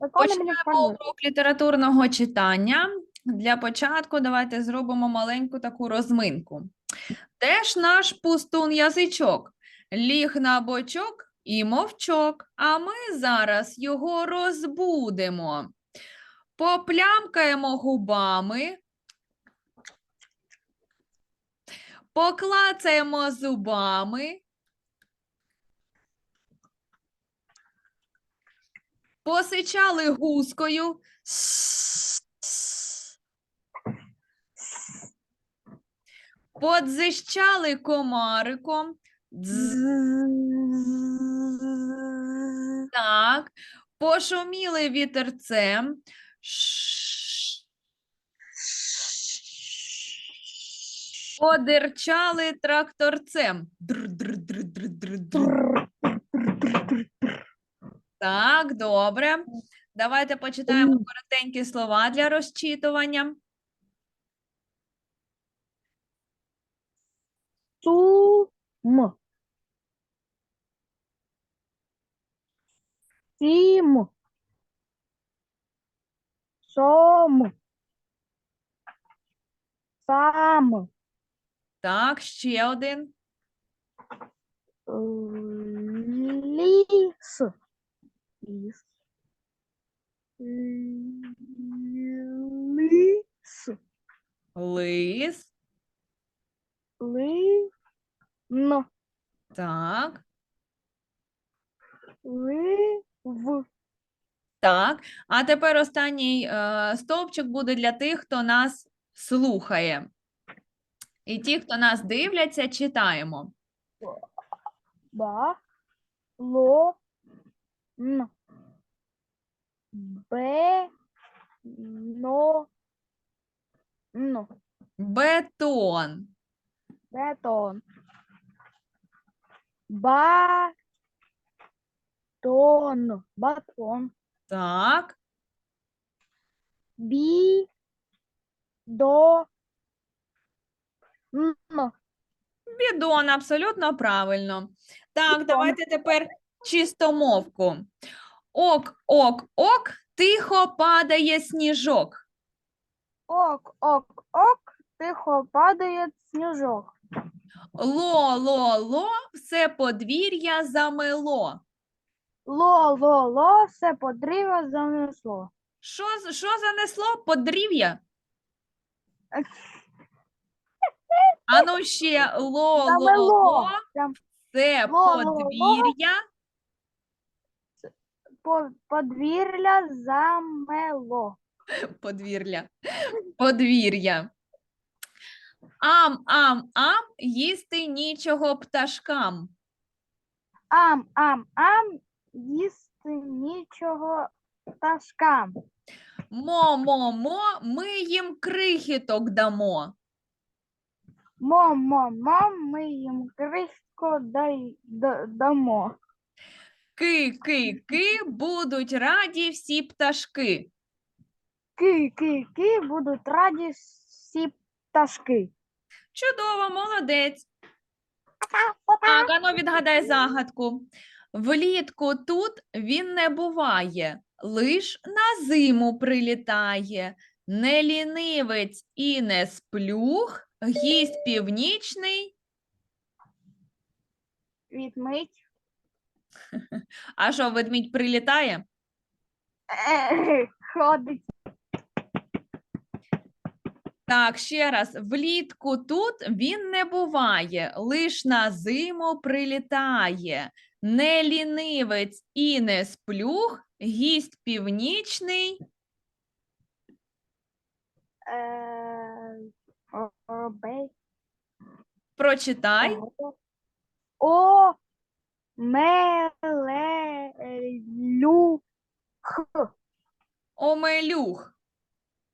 Почнемо урок літературного читання. Для початку давайте зробимо маленьку таку розминку. Де ж наш пустун язичок? Ліг на бочок і мовчок, а ми зараз його розбудемо. Поплямкаємо губами, поклацаємо зубами, посичали гускою. Подзищали комариком. Так. Пошуміли вітерцем. Подерчали тракторцем. Так, добре. Давайте почитаємо коротенькі слова для розчитування. Сум. Сім. Сом. Сам. Так, ще один. Ліс. Лис. Ли. Н. Так. Ли. В. Так. А тепер останній е, стовпчик буде для тих, хто нас слухає. І ті, хто нас дивляться, читаємо. Ба. Ло. Н. Б. Но. Но. Бетон. Бетон. Ба. Тон. Батон. Так. Бі. До. Н. Бідон, абсолютно правильно. Так, давайте тепер чистомовку. Ок, ок, ок, тихо падає сніжок. Ок, ок, ок. Тихо падає сніжок. Ло, ло, ло, все подвір'я замело. Ло, ло, ло, все подріва занесло. Що, що занесло? Подрів'я? Ану ще ло, ло, ло, Замело. Прям Ло, ло, ло. подвір'я. По- подвір'я замело. Подвір'я. Подвір'я. Ам, ам, ам, їсти нічого пташкам. Ам, ам, ам, їсти нічого пташкам. Мо, мо, мо, ми їм крихіток дамо. Мом, мом, мом, ми їм крихко дай, да- дамо. Ки, ки, ки, будуть раді всі пташки. Ки, ки, ки, будуть раді всі пташки. Чудово, молодець. Так, ану відгадай загадку. Влітку тут він не буває, лиш на зиму прилітає. Не лінивець і не сплюх, гість північний. Відмить. А що, ведмідь прилітає? Е, Ходить. Так, ще раз. Влітку тут він не буває, лиш на зиму прилітає. Не лінивець і не сплюх, гість північний. Е. Прочитай. О, мелелю. Омелюх.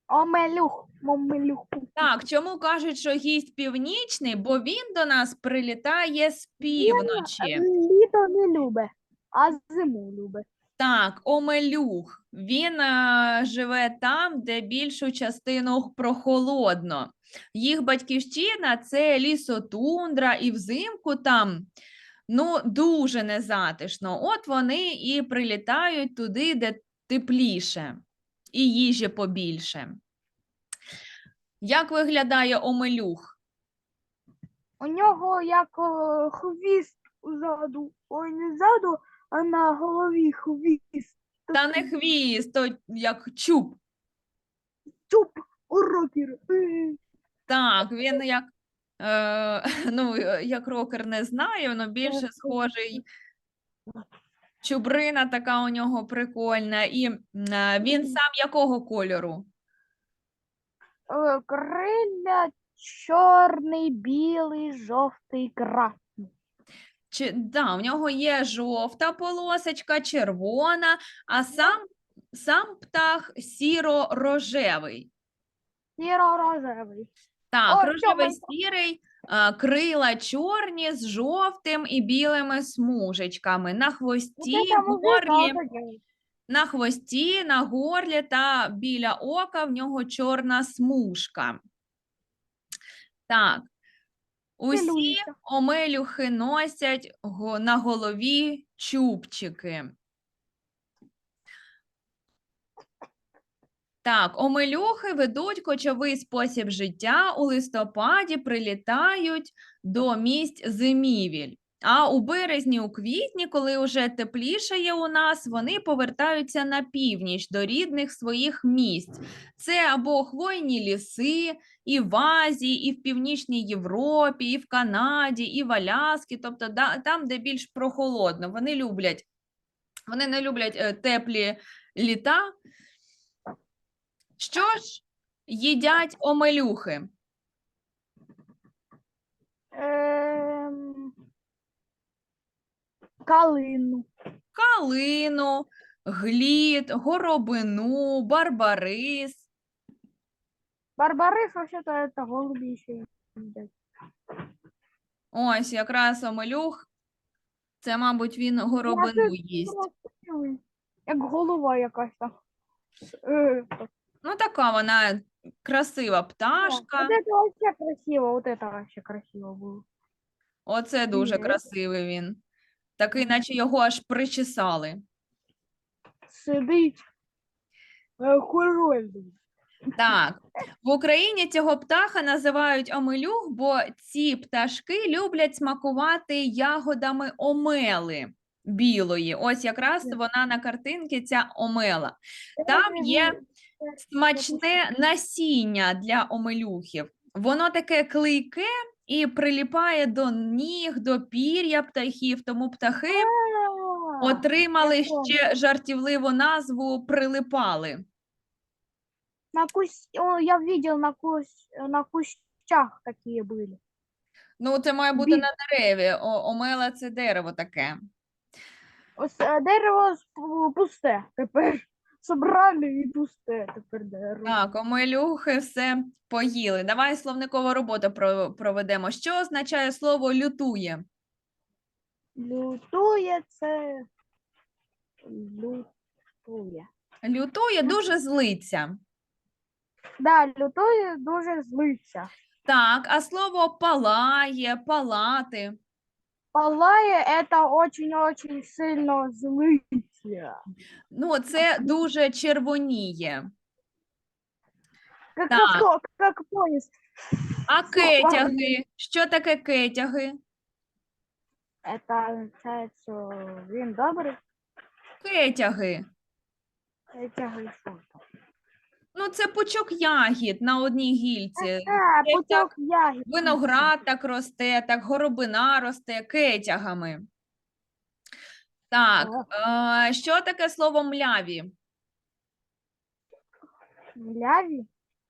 Омелюх. Момелюх. Так, чому кажуть, що гість північний? Бо він до нас прилітає з півночі. Літо не любить, а зиму любить. Так, омелюх. Він е, живе там, де більшу частину прохолодно. Їх батьківщина це лісотундра, і взимку там ну, дуже незатишно. От вони і прилітають туди, де тепліше і їжі побільше. Як виглядає омелюх? У нього як хвіст ззаду. Ой, не ззаду, а на голові хвіст. Та не хвіст, то як чуб. Чуп у рокера. Е. Так, він як, е, ну, е, як рокер не знаю, але більше схожий. Чубрина така у нього прикольна. І е, він сам якого кольору? Е, Криля чорний, білий, жовтий, красний. Чи, да, у нього є жовта полосочка, червона, а сам, сам птах сіро-рожевий. Сіро-рожевий. Так, Ой, рожевий Тьома, сірий, а, крила чорні з жовтим і білими смужечками. На хвості, Вот это музыка, горлі, вот это. на хвості, на горлі та біля ока в нього чорна смужка. Так. Усі Хвилююся. омелюхи носять го- на голові чубчики. Так, омелюхи ведуть кочовий спосіб життя. У листопаді прилітають до місць зимівіль. А у березні, у квітні, коли вже теплішає у нас, вони повертаються на північ до рідних своїх місць. Це або хвойні ліси, і в Азії, і в Північній Європі, і в Канаді, і в Аляскі, тобто да, там, де більш прохолодно. Вони люблять, вони не люблять е, теплі літа. Що ж їдять омелюхи? Ем, Калину. Калину, глід, горобину, барбарис. Барбарис вообще-то это голуби еще едят. Ось якраз омелюх. Це, мабуть, він горобину їсть. Як голова якась там. Е. Ну, така вона красива пташка. Вот это вообще красиво, вот это вообще красиво было. Оце дуже Мгм. красивий він. Такий, наче його аж причесали. Сидить. Е, Король. Так, в Україні цього птаха називають омелюх, бо ці пташки люблять смакувати ягодами омели білої. Ось якраз Мгм. вона на картинці, ця омела. Там є смачне насіння для омелюхів. Воно таке клейке і приліпає до ніг, до пір'я птахів, тому птахи отримали ще жартівливу назву прилипали. На кусь... О, я видел на, кусь... на кущах такие были. Ну, це має бути Бі- на дереві. О, омела це дерево таке. Ось е, дерево пусте тепер. Собрали і пусте тепер дерево. Так, омелюхи все поїли. Давай словникову роботу про- проведемо. Що означає слово лютує? Лютує це. Лютує. Лютує дуже злиться. Да, лютує дуже злиться. Так, а слово палає, палати. Палає это очень-очень сильно злиться. Ну, це дуже червоніє. Как, Так. авто, как поїзд. А кетяги? Що таке кетяги? Это означає, що він добрий. Кетяги. Тягай там. Ну, це пучок ягід на одній гільці. А, Кетяг, пучок ягід. Виноград так росте, так горобина росте кетягами. Так, е, що таке слово мляві? Мляві.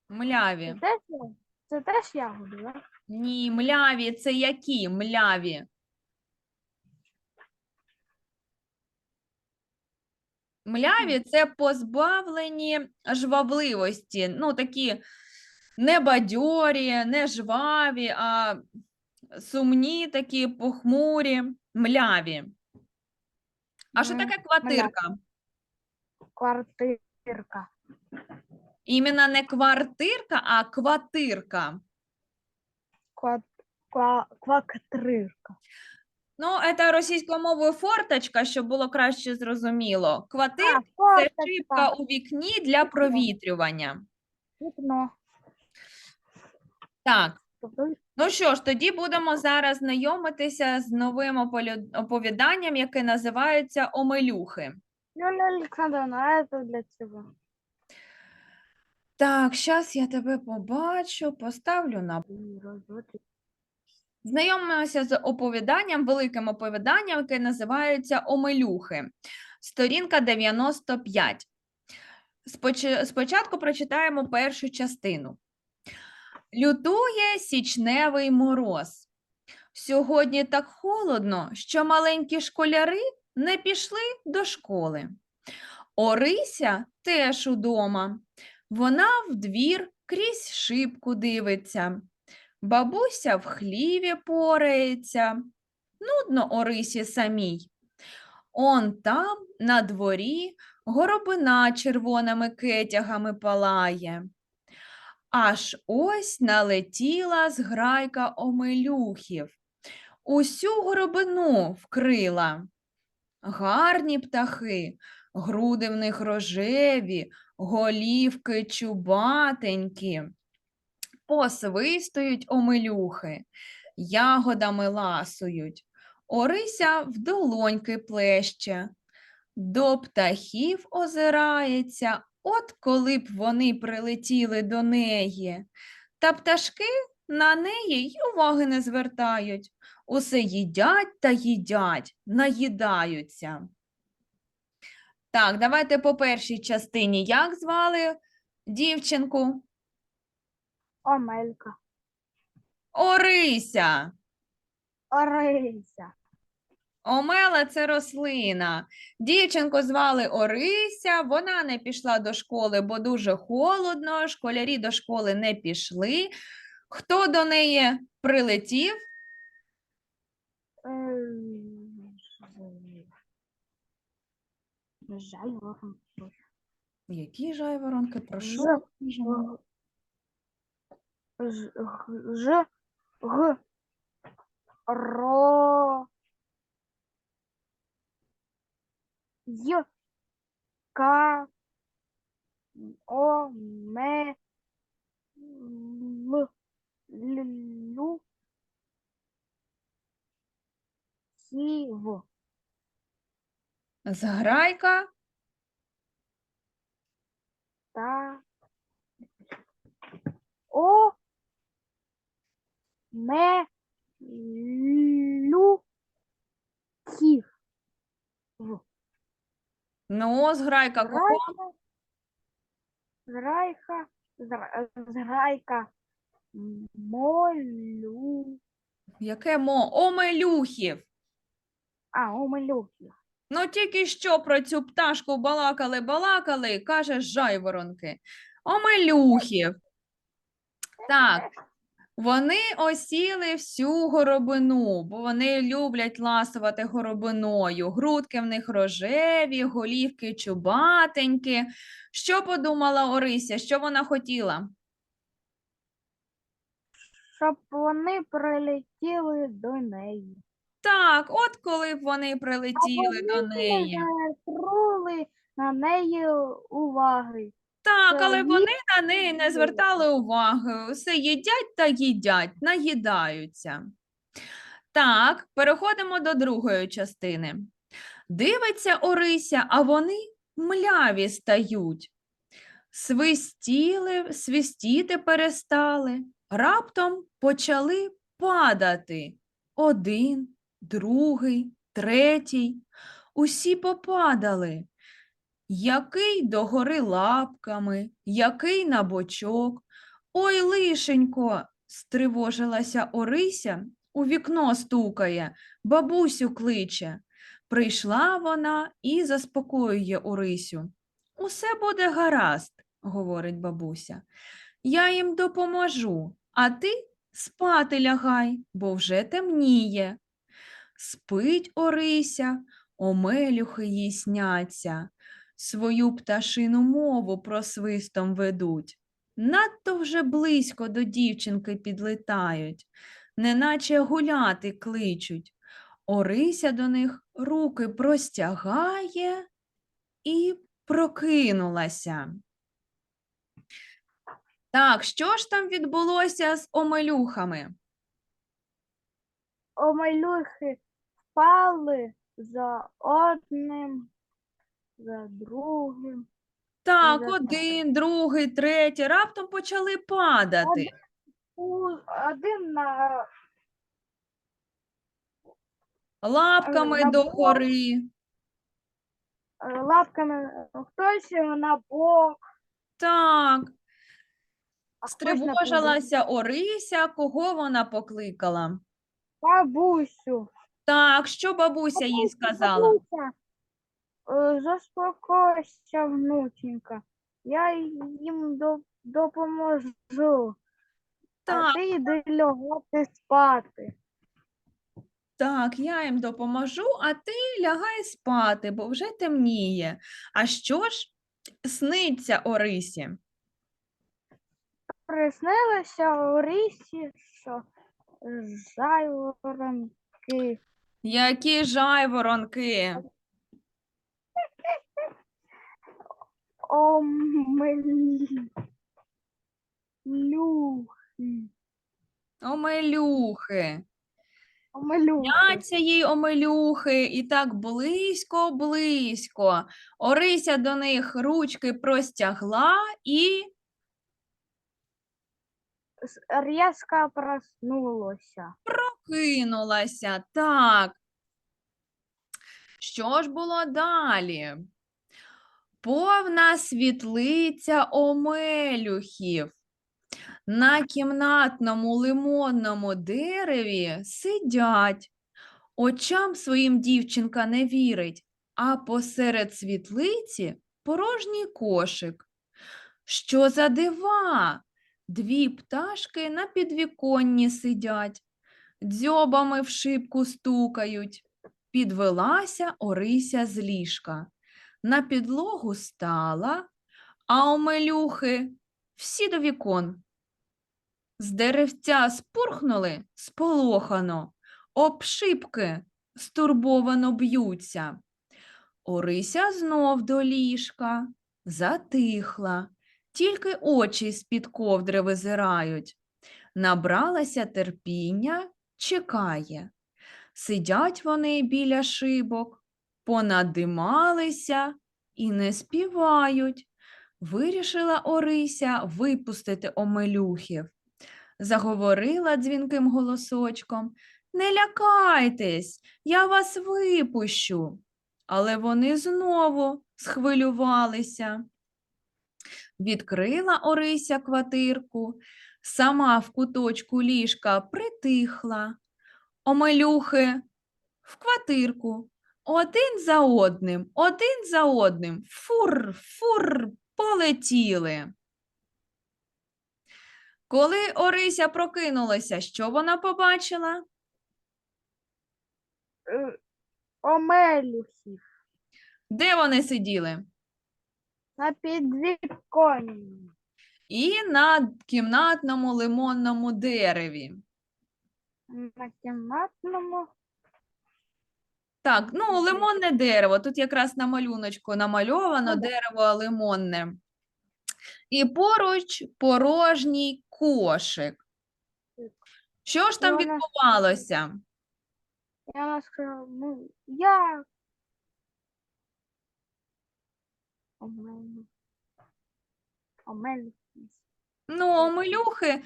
Мляві. Це теж, це теж ягоди, да? Ні, мляві це які мляві? Мляві це позбавлені жвавливості, ну такі не бадьорі, не жваві, а сумні такі похмурі, мляві. А що таке квартирка? Квартирка. Іменно не квартирка, а квартирка. Ква... Ну, це російською мовою форточка, щоб було краще зрозуміло. Квартира це форточка. шибка у вікні для провітрювання. Вікно. Так, Тобто ну що ж, тоді будемо зараз знайомитися з новим ополю- оповіданням, яке називається Омелюхи. Юлія Олександровна, а це для чого? Так, зараз я тебе побачу, поставлю на. Розводить. Знайомимося з оповіданням, великим оповіданням, яке називається Омелюхи. Сторінка 95. Споч- Спочатку прочитаємо першу частину. Лютує січневий мороз. Сьогодні так холодно, що маленькі школяри не пішли до школи. Орися теж удома. Вона в двір крізь шибку дивиться. Бабуся в хліві порається. Нудно Орисі самій. Он там, на дворі, горобина червоними кетягами палає. Аж ось налетіла зграйка омелюхів. Усю горобину вкрила. Гарні птахи, груди в них рожеві, голівки чубатенькі. Посвистують омелюхи, ягодами ласують. Орися в долоньки плеще. До птахів озирається, от коли б вони прилетіли до неї. Та пташки на неї й уваги не звертають. Усе їдять та їдять, наїдаються. Так, давайте по першій частині. Як звали дівчинку? Омелька. Орися. Орися. Омела це рослина. Дівчинку звали Орися, вона не пішла до школи, бо дуже холодно, школярі до школи не пішли. Хто до неї прилетів? Ем, Жаль. Які жайворонки? Про що? Ж. Ж, г, ро, й, к, о, л, л, лю, сів, Зграйка та, о, ме, лю, ків. Ну, зграйка кого? Зрайка, зра- зрайка, молю, Яке мо? Омелюхів. а, омелюхи. Ну, тільки що про цю пташку балакали, балакали, каже жайворонки. Омелюхів. Так, вони осіли всю горобину, бо вони люблять ласувати горобиною. Грудки в них рожеві, голівки чубатенькі. Що подумала Орися? Що вона хотіла? Щоб вони прилетіли до неї. Так, от коли б вони прилетіли до неї. не звернули на неї уваги. Так, але вони на неї не звертали уваги. Все їдять та їдять, наїдаються. Так, переходимо до другої частини. Дивиться Орися, а вони мляві стають. Свистіли, свистіти перестали, раптом почали падати. Один, другий, третій. Усі попадали. Який догори лапками, який на бочок. Ой, лишенько, стривожилася Орися, у вікно стукає, бабусю кличе. Прийшла вона і заспокоює Орисю. Усе буде гаразд, говорить бабуся. Я їм допоможу, а ти спати лягай, бо вже темніє. Спить Орися, омелюхи їй сняться свою пташину мову просвистом ведуть. Надто вже близько до дівчинки підлетають, неначе гуляти кличуть. Орися до них руки простягає і прокинулася. Так, що ж там відбулося з омелюхами? Омелюхи впали за одним, за другим. Так, за- один, другий, третій, раптом почали падати. У, один на Лапками до гори. е, лапками, хтось на бок, Так, а хтось на кубик. стривожилася Орися, кого вона покликала? Бабусю. Так, що бабуся їй сказала? бабуся, Заспокойся, внученька. Я їм до- допоможу. А ти йди лягати спати. так, я їм допоможу, а ти лягай спати, бо вже темніє. А що ж сниться Орисі? Приснилося у рісі, що жайворонки Які жайворонки? Омелюхи. Омелюхи. Омелюхи. Їй омелюхи, і так близько-близько. Орися до них ручки простягла і Різко проснулося. кинулася. Так. Що ж було далі? Повна світлиця омелюхів. На кімнатному лимонному дереві сидять. Очам своїм дівчинка не вірить, а посеред світлиці порожній кошик. Що за дива? Дві пташки на підвіконні сидять, дзьобами в шибку стукають. Підвелася Орися з ліжка. На підлогу стала, а омелюхи всі до вікон. З деревця спурхнули сполохано, об шибки стурбовано б'ються. Орися знов до ліжка, затихла, тільки очі з-під ковдри визирають. Набралася терпіння, чекає. Сидять вони біля шибок, понадималися і не співають. Вирішила Орися випустити омелюхів. Заговорила дзвінким голосочком. Не лякайтесь, я вас випущу. Але вони знову схвилювалися. Відкрила Орися квартирку, сама в куточку ліжка притихла. Омелюхи в квартирку, один за одним, один за одним, фур, фур, полетіли. Коли Орися прокинулася, що вона побачила? Е, Омелюхи Де вони сиділи? на підвіконні. І на кімнатному лимонному дереві. На кімнатному Так, ну, лимонне дерево. Тут якраз на малюночку намальовано Ну дерево лимонне. І поруч порожній кошик. Що ж там вона- відбувалося? Я вона сказала, ну, я Омелю. Омелюхи. Ну, омелюхи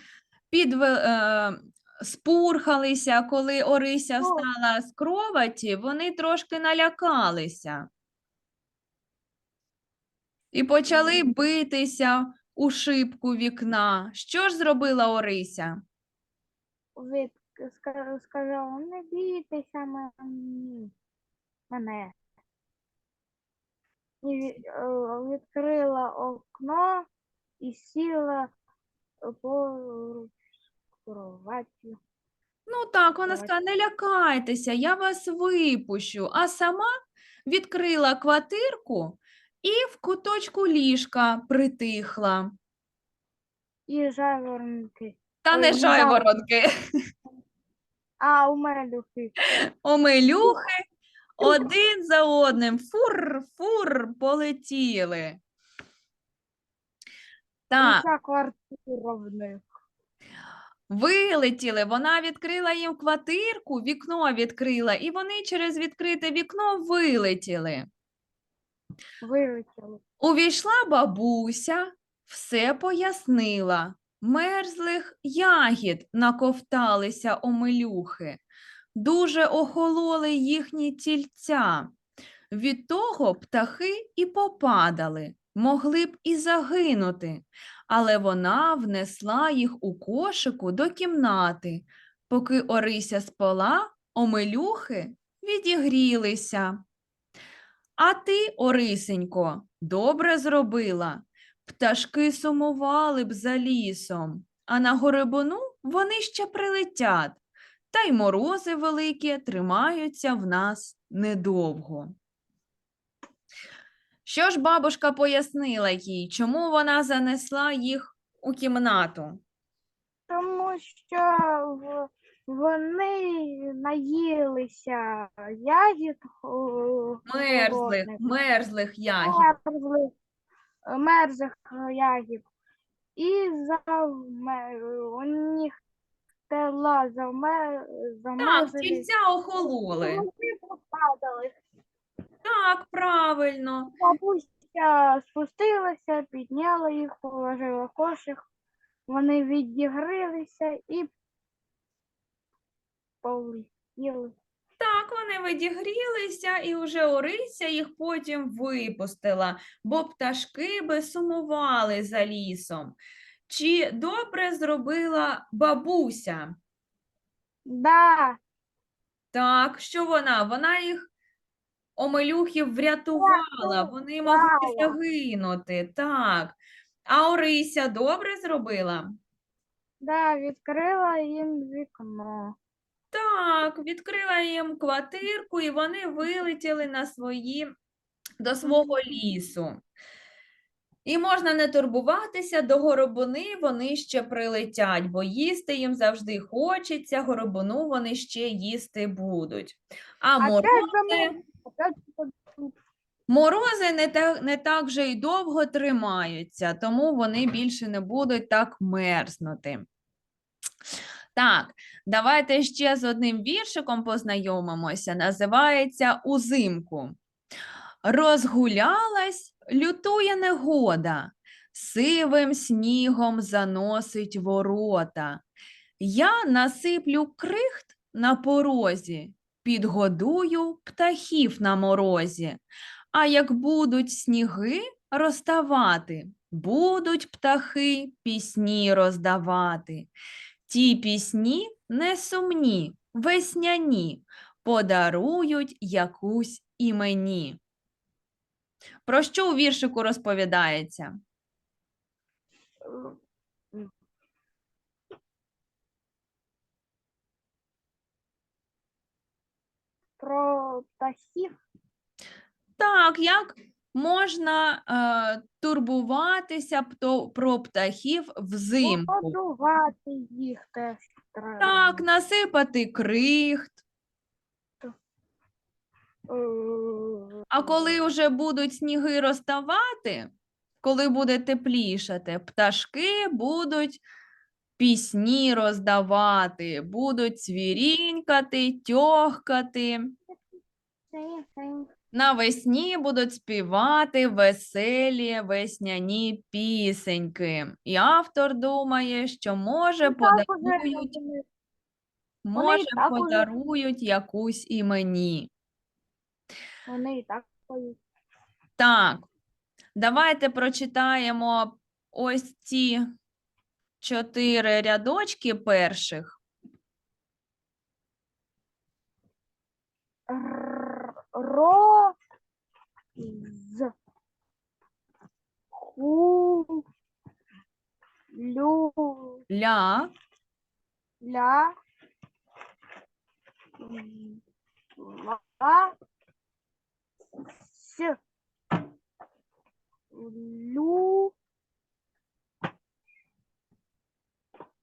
підве... е... спурхалися, коли Орися встала з кроваті, вони трошки налякалися. І почали битися у шибку вікна. Що ж зробила Орися? Сказала, не бійтеся мені, мене. І е, відкрила окно і сіла поруч з. Ну так, вона сказала, не лякайтеся, я вас випущу. А сама відкрила квартирку і в куточку ліжка притихла. І жаворонки. Та не ну, жайворонки. А, у. Омелюхи один за одним фур, фур полетіли. Так, Уся квартира в них. Вилетіли. Вона відкрила їм квартирку, вікно відкрила, і вони через відкрите вікно вилетіли. Вилетіли. Увійшла бабуся, все пояснила. Мерзлих ягід наковталися омелюхи. Дуже охололи їхні тільця. Від того птахи і попадали, могли б і загинути, але вона внесла їх у кошику до кімнати. Поки Орися спала, омелюхи відігрілися. А ти, Орисенько, добре зробила. Пташки сумували б за лісом, а на горобину вони ще прилетять, та й морози великі тримаються в нас недовго. Що ж бабушка пояснила їй, чому вона занесла їх у кімнату? Тому що в- вони наїлися ягід о, Мерзлих, холодних, мерзлих ягід. мерзлих, мерзлих ягід. І завме... у них тела завме... Так, замерзли. тільця охололи. Вони попадали. Так, правильно. Бабуся спустилася, підняла їх, положила в кошик. Вони відігрілися і полетіли. Так, вони відігрілися, і вже Орися їх потім випустила, бо пташки би сумували за лісом. Чи добре зробила бабуся? Да, Так, що вона? Вона їх омелюхів врятувала, вони могли загинути. Так. А Орися добре зробила? да, відкрила їм вікно. Так, відкрила їм квартирку, і вони вилетіли на свої до свого лісу. І можна не турбуватися, до горобуни вони ще прилетять, бо їсти їм завжди хочеться, горобуну вони ще їсти будуть. А морози, морози не так, не так вже й довго тримаються, тому вони більше не будуть так мерзнути. Так, давайте ще з одним віршиком познайомимося. Називається Узимку. Розгулялась, лютує негода, сивим снігом заносить ворота. Я насиплю крихт на порозі, підгодую птахів на морозі. А як будуть сніги розставати, будуть птахи пісні роздавати. Ті пісні не сумні, весняні, подарують якусь і мені. Про що у віршику розповідається? Про птахів. Так, як можна е, турбуватися пто- про птахів взимку? Годувати їх теж треба. Так, насипати крихт, а коли вже будуть сніги розставати, коли буде теплішати, пташки будуть пісні роздавати, будуть цвірінькати, тьохкати. Навесні будуть співати веселі весняні пісеньки. І автор думає, що може Ну, подарують, може подарують якусь і мені. Вони і так поють. Так, давайте прочитаємо ось ці чотири рядочки перших. Ро з ху лю Ля, ля ла с. Лю.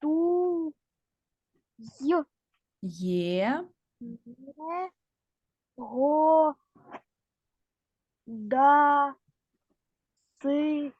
Ту. Й Є. Не го. Да. Си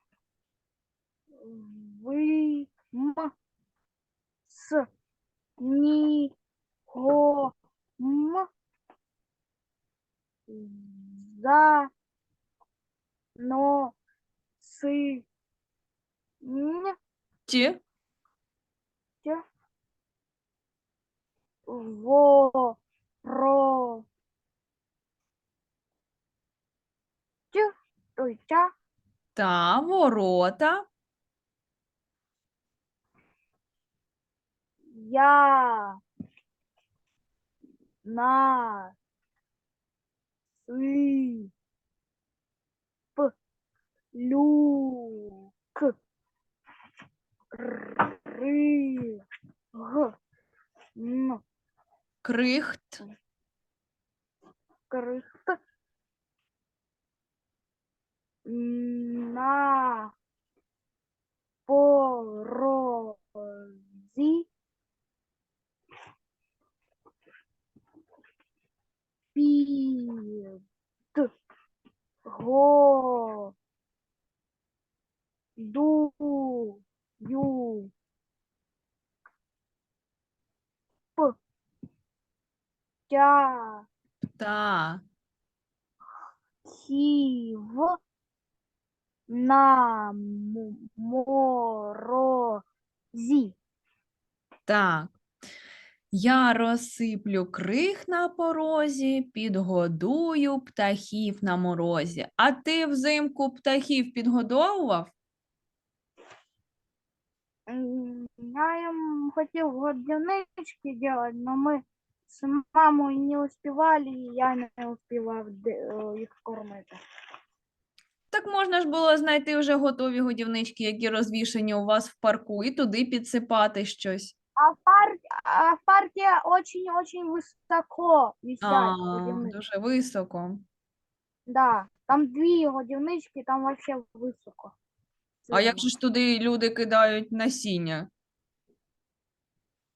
Та ворота. я. На. Си п. Лю. К. Ри г. Н. Крихт. крихт на порозі під го дую п тя. Та. хів на м- морозі. Так. Я розсиплю крих на порозі, підгодую птахів на морозі. А ти взимку птахів підгодовував? М, Я им хотел годівнички делать, но мы с мамой не успевали, и я не успевав де- э, їх кормити. Так можна ж було знайти вже готові годівнички, які розвішені у вас в парку, і туди підсипати щось. А в парке, а в парке очень-очень высоко висят А, годівнички. дуже високо. Да, там дві годівнички, там вообще високо. А як же ж туди люди кидають насіння?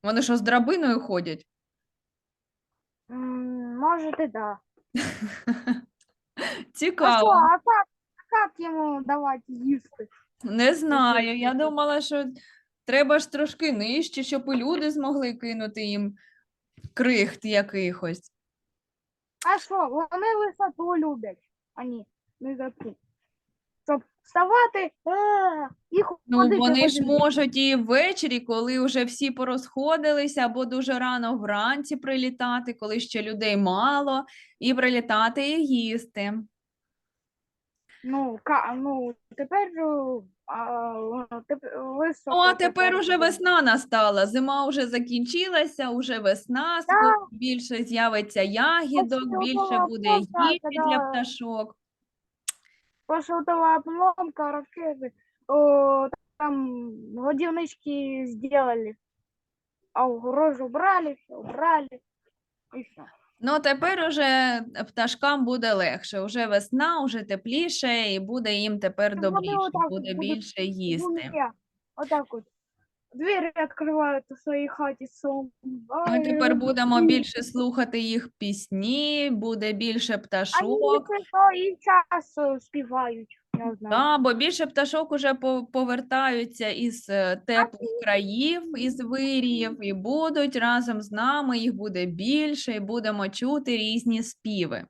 Вони що з драбиною ходять? М, Может и да. А Цікаво. а как, как ему давать їсти? Не знаю. Я думала, що треба ж трошки нижче, щоб і люди змогли кинути їм крихт якихось. А що, вони висоту люблять, ані висоту. Щоб вставати і Ну, ходити вони ж ходити. можуть і ввечері, коли вже всі порозходилися, або дуже рано вранці прилітати, коли ще людей мало, і прилітати і їсти. Ну, ка, ну, тепер, е, а, тепер високо. Ну, а тепер уже весна настала, зима вже закінчилася, уже весна, скоро більше з'явиться ягідок, більше буде їжі для пташок. Пошутова обломка ракети, о, там годівнички сделали, а огорожу брали, все, убрали, і все. Ну, тепер уже пташкам буде легше, уже весна, уже тепліше, і буде їм тепер вони добріше, отак буде будуть більше їсти. Гуляя. Вот так вот. Двери у своей хаті сон. Ми тепер будемо більше слухати їх пісні, буде більше Они пташок. то і час е, співають. Я знаю. Да, бо більше пташок уже по- повертаються із е, теплих країв, із виріїв, і будуть разом з нами, їх буде більше, і будемо чути різні співи.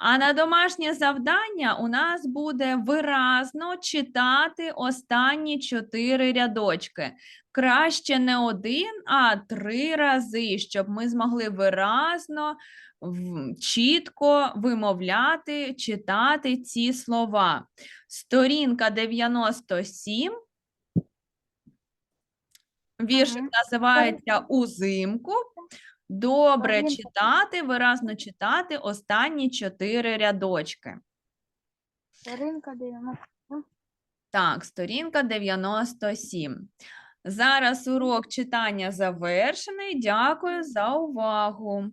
А на домашнє завдання у нас буде виразно читати останні чотири рядочки. Краще не один, а три рази, щоб ми змогли виразно, чітко вимовляти, читати ці слова. Сторінка 97. Віршик називається Узимку. Добре читати, виразно читати останні чотири рядочки. Сторінка 97. Так, сторінка 97. Зараз урок читання завершений. Дякую за увагу.